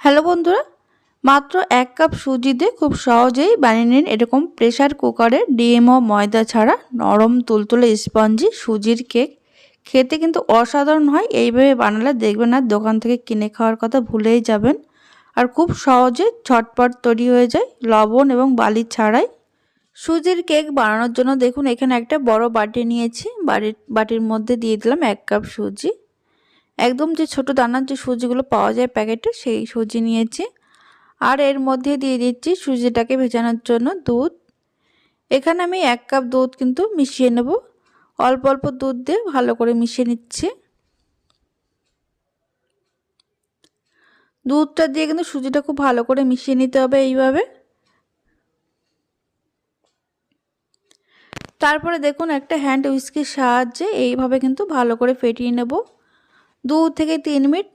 Hello বন্ধুরা, মাত্র এক কাপ সুজি দিয়ে খুব সহজেই বানিয়ে নিন এরকম প্রেশার কুকারে ডিম ও ময়দা ছাড়া নরম তুলতুলে স্পঞ্জি সুজির কেক খেতে কিন্তু অসাধারণ হয়, এইভাবে বানালে দেখবেন আর দোকান থেকে কিনে খাওয়ার কথা ভুলেই যাবেন। আর খুব সহজে ছটপট তৈরি হয়ে যায়, লবণ এবং বালি ছাড়াই। সুজির কেক বানানোর জন্য দেখুন, এখানে একটা বড় বাটি নিয়েছি, বাড়ির, বাটির মধ্যে দিয়ে দিলাম এক কাপ সুজি। একদম যে ছোট দানার যে সুজিগুলো পাওয়া যায় প্যাকেটে, সেই সুজি নিয়েছি। আর এর মধ্যে দিয়ে দিচ্ছি সুজিটাকে ভেজানোর জন্য দুধ। এখানে আমি এক কাপ দুধ কিন্তু মিশিয়ে নেব। অল্প অল্প দুধ দিয়ে ভালো করে মিশিয়ে নিচ্ছি। দুধটা দিয়ে কিন্তু সুজিটা খুব ভালো করে মিশিয়ে নিতে হবে এইভাবে। তারপরে দেখুন একটা হ্যান্ড উইস্কির সাহায্যে এইভাবে কিন্তু ভালো করে ফেটিয়ে নেব। দু থেকে তিন মিনিট।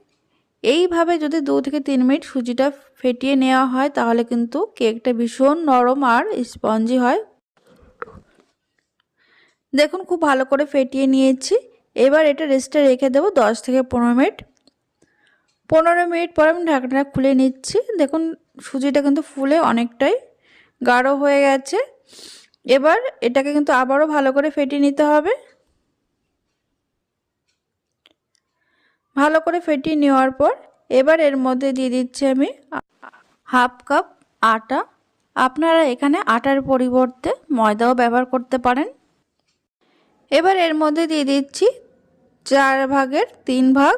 এইভাবে যদি দু থেকে তিন মিনিট সুজিটা ফেটিয়ে নেওয়া হয়, তাহলে কিন্তু কেকটা ভীষণ নরম আর স্পঞ্জি হয়। দেখুন, খুব ভালো করে ফেটিয়ে নিয়েছি। এবার এটা রেস্টে রেখে দেবো দশ থেকে পনেরো মিনিট। পনেরো মিনিট পর আমি ঢাকনাটা খুলে নিচ্ছি। দেখুন, সুজিটা কিন্তু ফুলে অনেকটাই গাঢ় হয়ে গেছে। এবার এটাকে কিন্তু আবারও ভালো করে ফেটিয়ে নিতে হবে। ভালো করে ফেটিয়ে নেওয়ার পর এবার এর মধ্যে দিয়ে দিচ্ছি আমি হাফ কাপ আটা। আপনারা এখানে আটার পরিবর্তে ময়দাও ব্যবহার করতে পারেন। এবার এর মধ্যে দিয়ে দিচ্ছি চার ভাগের তিন ভাগ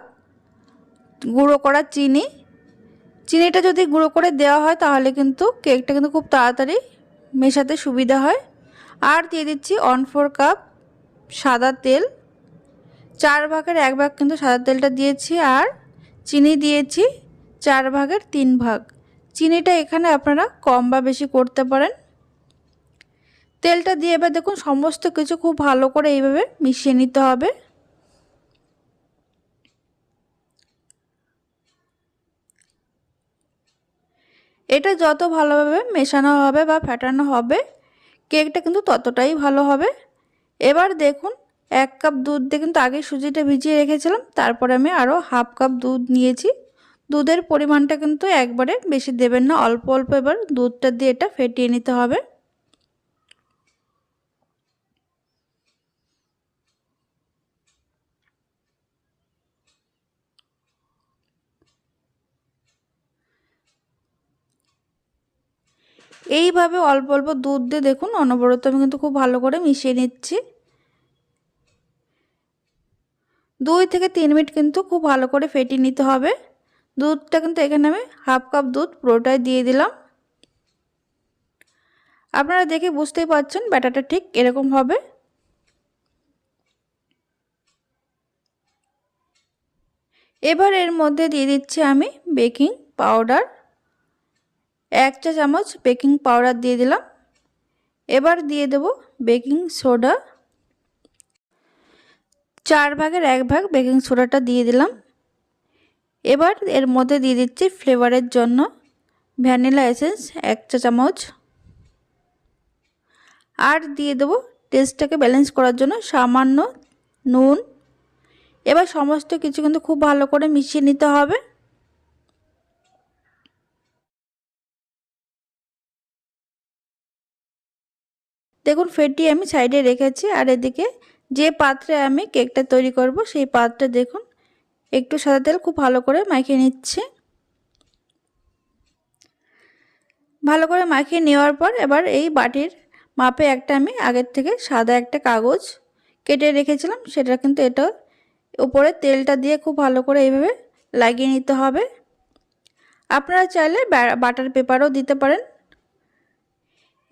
গুঁড়ো করা চিনি। চিনিটা যদি গুঁড়ো করে দেওয়া হয় তাহলে কিন্তু কেকটা কিন্তু খুব তাড়াতাড়ি মেশাতে সুবিধা হয়। আর দিয়ে দিচ্ছি ওয়ান ফোর কাপ সাদা তেল। চার ভাগের এক ভাগ কিন্তু সাদা তেলটা দিয়েছি আর চিনি দিয়েছি চার ভাগের তিন ভাগ। চিনিটা এখানে আপনারা কম বা বেশি করতে পারেন। তেলটা দিয়ে এবার দেখুন সমস্ত কিছু খুব ভালো করে এইভাবে মিশিয়ে নিতে হবে। এটা যত ভালোভাবে মেশানো হবে বা ফ্যাটানো হবে, কেকটা কিন্তু ততটাই ভালো হবে। এবার দেখুন এক কাপ দুধ দিয়ে কিন্তু আগে সুজিটা ভিজিয়ে রেখেছিলাম। তারপরে আমি আরও হাফ কাপ দুধ নিয়েছি। দুধের পরিমাণটা কিন্তু একবারে বেশি দেবেন না, অল্প অল্প এবার দুধটা দিয়ে এটা ফেটিয়ে নিতে হবে। এইভাবে অল্প অল্প দুধ দিয়ে দেখুন, অনবরত আমি কিন্তু খুব ভালো করে মিশিয়ে নিচ্ছি। দুই থেকে তিন মিনিট কিন্তু খুব ভালো করে ফেটিয়ে নিতে হবে। দুধটা কিন্তু এখানে আমি হাফ কাপ দুধ পুরোটাই দিয়ে দিলাম। আপনারা দেখে বুঝতেই পারছেন ব্যাটাটা ঠিক এরকম হবে। এবার এর মধ্যে দিয়ে দিচ্ছি আমি বেকিং পাউডার। এক চা চামচ বেকিং পাউডার দিয়ে দিলাম। এবার দিয়ে দেব বেকিং সোডা। চার ভাগের এক ভাগ বেকিং সোডাটা দিয়ে দিলাম। এবার এর মধ্যে দিয়ে দিচ্ছি ফ্লেভারের জন্য ভ্যানিলা এসেন্স এক চা চামচ। আর দিয়ে দেবো টেস্টটাকে ব্যালেন্স করার জন্য সামান্য নুন। এবার সমস্ত কিছু কিন্তু খুব ভালো করে মিশিয়ে নিতে হবে। দেখুন ফেটিয়ে আমি সাইডে রেখেছি আর এদিকে যে পাত্রে আমি কেকটা তৈরি করব, সেই পাত্রে দেখুন, একটু সাদা তেল খুব ভালো করে মাখিয়ে নিচ্ছে। ভালো করে মাখিয়ে নেওয়ার পর এবার এই বাটির মাপে একটা আমি আগের থেকে সাদা একটা কাগজ কেটে রেখেছিলাম, সেটা কিন্তু এটা উপরে তেলটা দিয়ে খুব ভালো করে এইভাবে লাগিয়ে নিতে হবে। আপনারা চাইলে বাটার পেপারও দিতে পারেন।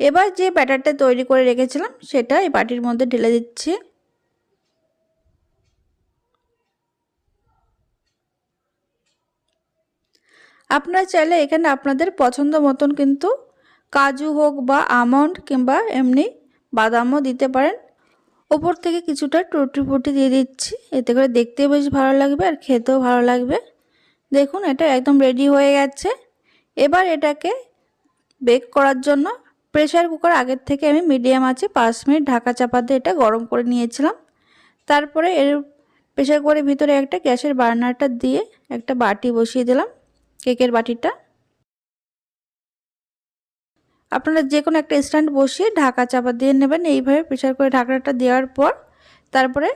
এবার যে ব্যাটারটা তৈরি করে রেখেছিলাম, সেটা এই বাটির মধ্যে ঢেলে দিচ্ছি। আপনারা চাইলে এখানে আপনাদের পছন্দ মতন কিন্তু কাজু হোক বা আমন্ড কিংবা এমনি বাদামও দিতে পারেন। ওপর থেকে কিছুটা টুটি ফুটি দিয়ে দিচ্ছি। এতে করে দেখতেও বেশ ভালো লাগবে আর খেতেও ভালো লাগবে। দেখুন, এটা একদম রেডি হয়ে গেছে। এবার এটাকে বেক করার জন্য প্রেশার কুকার আগের থেকে আমি মিডিয়াম আছে পাঁচ মিনিট ঢাকা চাপা দিয়ে এটা গরম করে নিয়েছিলাম। তারপরে এর প্রেশার কুকারের ভিতরে একটা গ্যাসের বার্নারটা দিয়ে একটা বাটি বসিয়ে দিলাম। কেকের বাটিটা। আপনারা যে কোনো একটা স্ট্যান্ড বসিয়ে ঢাকা চাপা দিয়ে নেবেন। এইভাবে প্রেশার করে ঢাকনাটা দেওয়ার পর তারপরে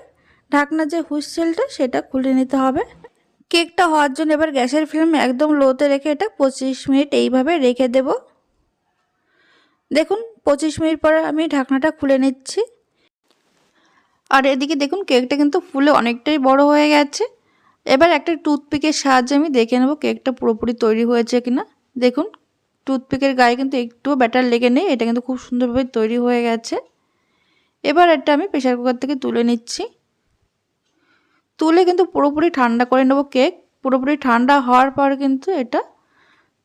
ঢাকনা যে হুইসেলটা সেটা খুলে নিতে হবে। কেকটা হওয়ার জন্য এবার গ্যাসের ফ্লেম একদম লোতে রেখে এটা পঁচিশ মিনিট এইভাবে রেখে দেব। দেখুন, পঁচিশ মিনিট পরে আমি ঢাকনাটা খুলে নিচ্ছি। আর এদিকে দেখুন, কেকটা কিন্তু ফুলে অনেকটাই বড় হয়ে গেছে। এবার একটা টুথপিকের সাহায্যে আমি দেখে নেব কেকটা পুরোপুরি তৈরি হয়েছে কিনা। দেখুন, টুথপিকের গায়ে কিন্তু একটুও ব্যাটার লেগে নেই, এটা কিন্তু খুব সুন্দরভাবে তৈরি হয়ে গেছে। এবার এটা আমি প্রেশার কুকার থেকে তুলে নিচ্ছি। তুলে কিন্তু পুরোপুরি ঠান্ডা করে নেব কেক। পুরোপুরি ঠান্ডা হওয়ার পর কিন্তু এটা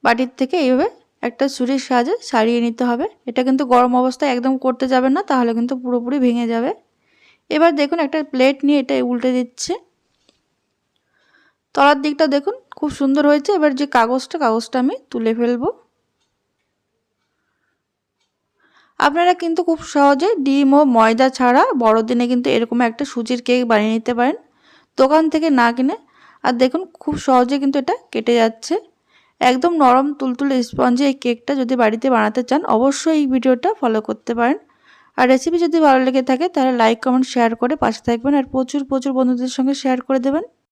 বাটির থেকে এইভাবে একটা ছুরির সাহায্যে সারিয়ে নিতে হবে। এটা কিন্তু গরম অবস্থায় একদম করতে যাবে না, তাহলে কিন্তু পুরোপুরি ভেঙে যাবে। এবার দেখুন একটা প্লেট নিয়ে এটা উল্টে দিচ্ছে। তলার দিকটা দেখুন, খুব সুন্দর হয়েছে। এবার যে কাগজটা কাগজটা আমি তুলে ফেলব। আপনারা কিন্তু খুব সহজে ডিম ও ময়দা ছাড়া বড়দিনে কিন্তু এরকম একটা সুজির কেক বানিয়ে নিতে পারেন। দোকান থেকে না কিনে, আর দেখুন খুব সহজে কিন্তু এটা কেটে যাচ্ছে। একদম নরম তুলতুলে স্পঞ্জে এই কেকটা যদি বাড়িতে বানাতে চান, অবশ্যই এই ভিডিওটা ফলো করতে পারেন। আর রেসিপি যদি ভালো লেগে থাকে, তাহলে লাইক কমেন্ট শেয়ার করে পাশে থাকবেন। আর প্রচুর প্রচুর বন্ধুদের সঙ্গে শেয়ার করে দেবেন।